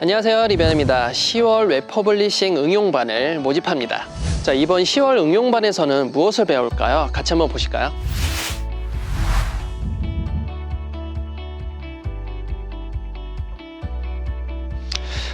안녕하세요 리변입니다 10월 웹퍼블리싱 응용반을 모집합니다 자 이번 10월 응용반에서는 무엇을 배울까요? 같이 한번 보실까요?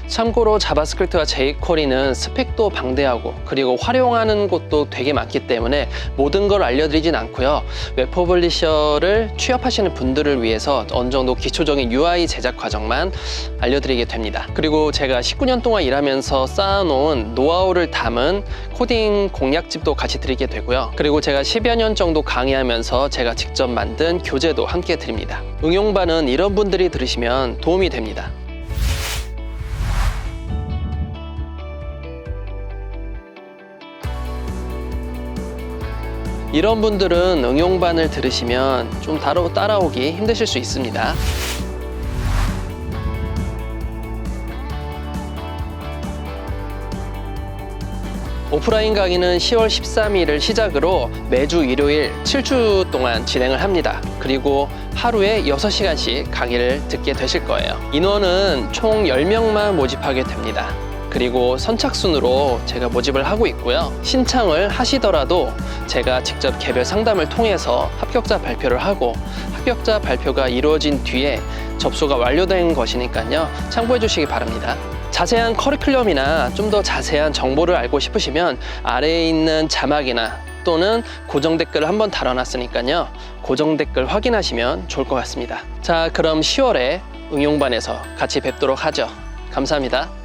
참고로 자바스크립트와 jQuery는 스펙도 방대하고 그리고 활용하는 곳도 되게 많기 때문에 모든 걸 알려드리진 않고요. 웹 퍼블리셔를 취업하시는 분들을 위해서 어느 정도 기초적인 UI 제작 과정만 알려드리게 됩니다. 그리고 제가 19년 동안 일하면서 쌓아놓은 노하우를 담은 코딩 공략집도 같이 드리게 되고요. 그리고 제가 10여 년 정도 강의하면서 제가 직접 만든 교재도 함께 드립니다. 응용반은 이런 분들이 들으시면 도움이 됩니다. 이런 분들은 응용반을 들으시면 좀 따라, 따라오기 힘드실 수 있습니다. 오프라인 강의는 10월 13일을 시작으로 매주 일요일 7주 동안 진행을 합니다. 그리고 하루에 6시간씩 강의를 듣게 되실 거예요. 인원은 총 10명만 모집하게 됩니다. 그리고 선착순으로 제가 모집을 하고 있고요. 신청을 하시더라도 제가 직접 개별 상담을 통해서 합격자 발표를 하고 합격자 발표가 이루어진 뒤에 접수가 완료된 것이니까요. 참고해 주시기 바랍니다. 자세한 커리큘럼이나 좀 더 자세한 정보를 알고 싶으시면 아래에 있는 자막이나 또는 고정 댓글을 한번 달아놨으니까요. 고정 댓글 확인하시면 좋을 것 같습니다. 자, 그럼 10월에 응용반에서 같이 뵙도록 하죠. 감사합니다.